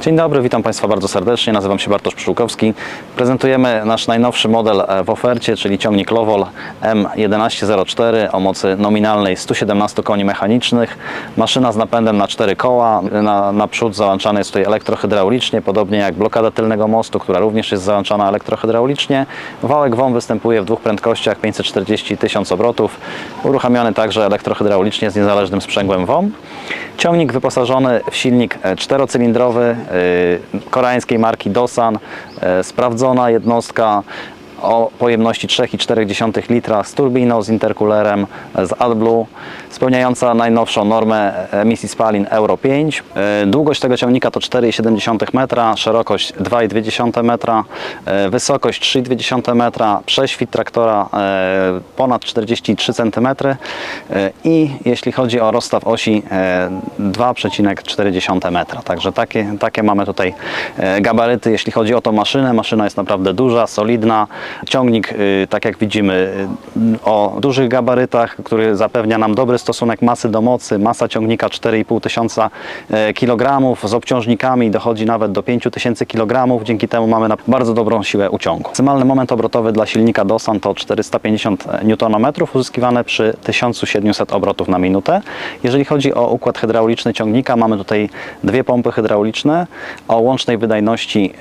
Dzień dobry, witam Państwa bardzo serdecznie. Nazywam się Bartosz Pszczółkowski. Prezentujemy nasz najnowszy model e, w ofercie, czyli ciągnik Lowol M1104 o mocy nominalnej 117 koni mechanicznych. Maszyna z napędem na 4 koła. Na, naprzód załączany jest tutaj elektrohydraulicznie, podobnie jak blokada tylnego mostu, która również jest załączana elektrohydraulicznie. Wałek WOM występuje w dwóch prędkościach 540 i 1000 obrotów. Uruchamiany także elektrohydraulicznie z niezależnym sprzęgłem WOM. Ciągnik wyposażony w silnik e, czterocylindrowy koreańskiej marki Dosan, e, sprawdzona jednostka o pojemności 3,4 litra z turbiną, z interkulerem, z AdBlue, spełniająca najnowszą normę emisji spalin Euro 5. E, Długość tego ciągnika to 4,7 metra, szerokość 2,2 metra, e, wysokość 3,2 metra, prześwit traktora e, ponad 43 cm i jeśli chodzi o rozstaw osi e, 2,4 metra. Także takie, takie mamy tutaj gabaryty, jeśli chodzi o tą maszynę. Maszyna jest naprawdę duża, solidna. Ciągnik, y, tak jak widzimy, y, o dużych gabarytach, który zapewnia nam dobry stosunek masy do mocy. Masa ciągnika 4,5 tysiąca e, kilogramów, z obciążnikami dochodzi nawet do 5 tysięcy kilogramów. Dzięki temu mamy bardzo dobrą siłę uciągu. Maksymalny moment obrotowy dla silnika Dosan to 450 Nm uzyskiwane przy 1700 obrotów na minutę. Jeżeli chodzi o układ hydrauliczny ciągnika, mamy tutaj dwie pompy hydrauliczne o łącznej wydajności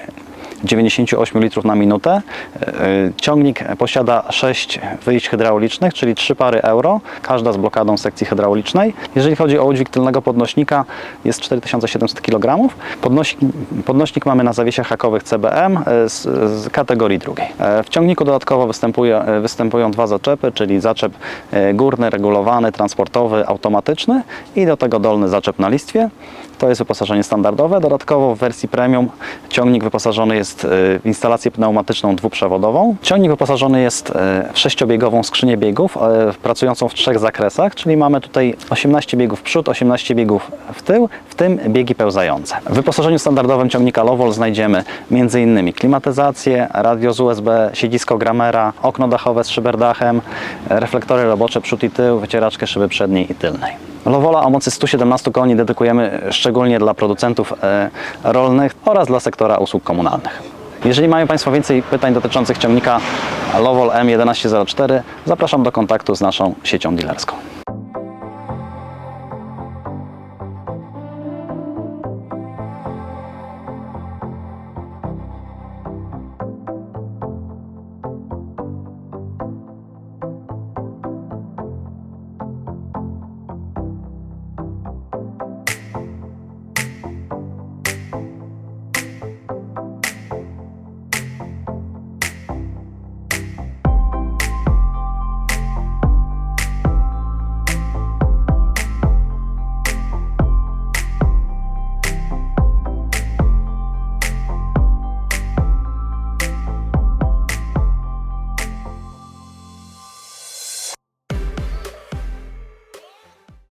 98 litrów na minutę. E, Ciągnik posiada 6 wyjść hydraulicznych, czyli 3 pary euro, każda z blokadą sekcji hydraulicznej. Jeżeli chodzi o udźwig tylnego podnośnika, jest 4700 kg. Podnośnik, podnośnik mamy na zawiesiach hakowych CBM e, z, z kategorii drugiej. E, W ciągniku dodatkowo występuje, e, występują dwa zaczepy, czyli zaczep e, górny, regulowany, transportowy, automatyczny i do tego dolny zaczep na listwie. To jest wyposażenie standardowe. Dodatkowo w wersji premium ciągnik wyposażony jest e, w instalację pneumatyczną dwuprzewodową. Ciągnik wyposażony jest e, w sześciobiegową skrzynię biegów, e, pracującą w trzech zakresach, czyli mamy tutaj 18 biegów w przód, 18 biegów w tył, w tym biegi pełzające. W wyposażeniu standardowym ciągnika Lowol znajdziemy m.in. klimatyzację, radio z USB, siedzisko Gramera, okno dachowe z szyberdachem, reflektory robocze przód i tył, wycieraczkę szyby przedniej i tylnej. Lowola o mocy 117 koni dedykujemy szczególnie dla producentów e, rolnych oraz dla sektora usług komunalnych. Jeżeli mają Państwo więcej pytań dotyczących ciągnika Lowol M1104, zapraszam do kontaktu z naszą siecią dealerską.